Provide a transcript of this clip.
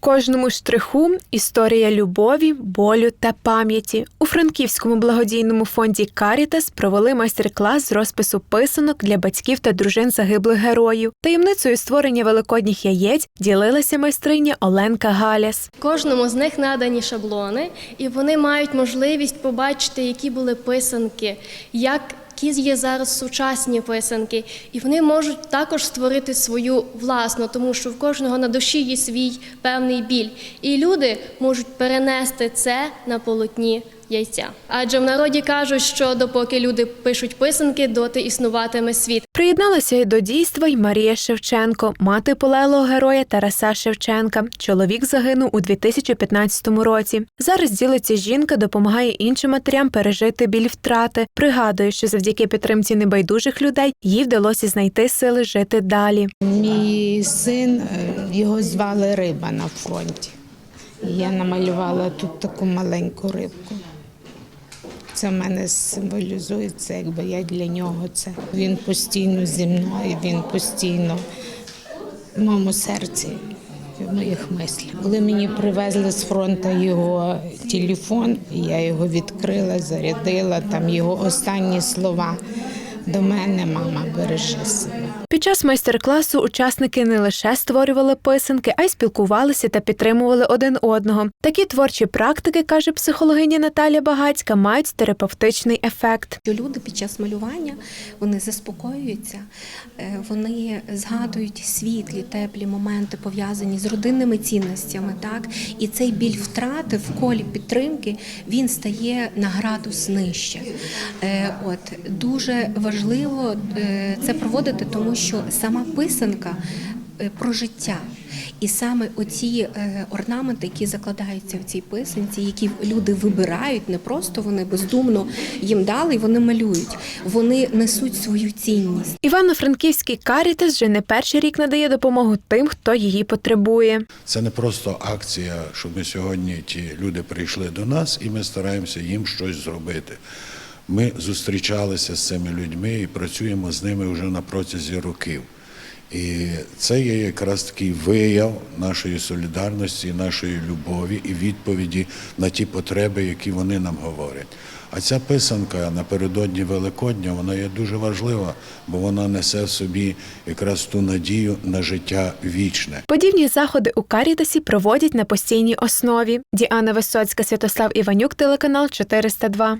кожному штриху історія любові, болю та пам'яті. У Франківському благодійному фонді Карітас провели майстер-клас з розпису писанок для батьків та дружин загиблих героїв. Таємницею створення великодніх яєць ділилася майстриня Оленка Галяс. Кожному з них надані шаблони, і вони мають можливість побачити, які були писанки, як які є зараз сучасні писанки, і вони можуть також створити свою власну, тому що в кожного на душі є свій певний біль. І люди можуть перенести це на полотні яйця. Адже в народі кажуть, що допоки люди пишуть писанки, доти існуватиме світ. Приєдналася й до дійства й Марія Шевченко, мати полеглого героя Тараса Шевченка. Чоловік загинув у 2015 році. Зараз ділиться жінка, допомагає іншим матерям пережити біль втрати. Пригадує, що завдяки підтримці небайдужих людей їй вдалося знайти сили жити далі. Мій син, е, його звали Риба на фронті. Я намалювала тут таку маленьку рибку. Це в мене символізує це, якби я для нього це. Він постійно зі мною, він постійно в моєму серці, в моїх мислях. Коли мені привезли з фронту його телефон, я його відкрила, зарядила, там його останні слова. До мене, мама, бережи себе. Під час майстер-класу учасники не лише створювали писанки, а й спілкувалися та підтримували один одного. Такі творчі практики, каже психологиня Наталя Багацька, мають терапевтичний ефект. люди під час малювання вони заспокоюються, е, вони згадують світлі, теплі моменти пов'язані з родинними цінностями. Так і цей біль втрати в колі підтримки він стає на градус нижче. Е, От дуже важливо е, це проводити, тому що сама писанка. е, Про життя, і саме оці е, орнаменти, які закладаються в цій писанці, які люди вибирають, не просто вони бездумно їм дали, і вони малюють. Вони несуть свою цінність. Івано-Франківський Карітас вже не перший рік надає допомогу тим, хто її потребує. Це не просто акція, що ми сьогодні ті люди прийшли до нас і ми стараємося їм щось зробити. Ми зустрічалися з цими людьми і працюємо з ними вже на протязі років. І це є якраз такий вияв нашої солідарності, нашої любові і відповіді на ті потреби, які вони нам говорять. А ця писанка напередодні Великодня вона є дуже важлива, бо вона несе в собі якраз ту надію на життя вічне. Подібні заходи у Карітасі проводять на постійній основі. Діана Висоцька, Святослав Іванюк, телеканал 402.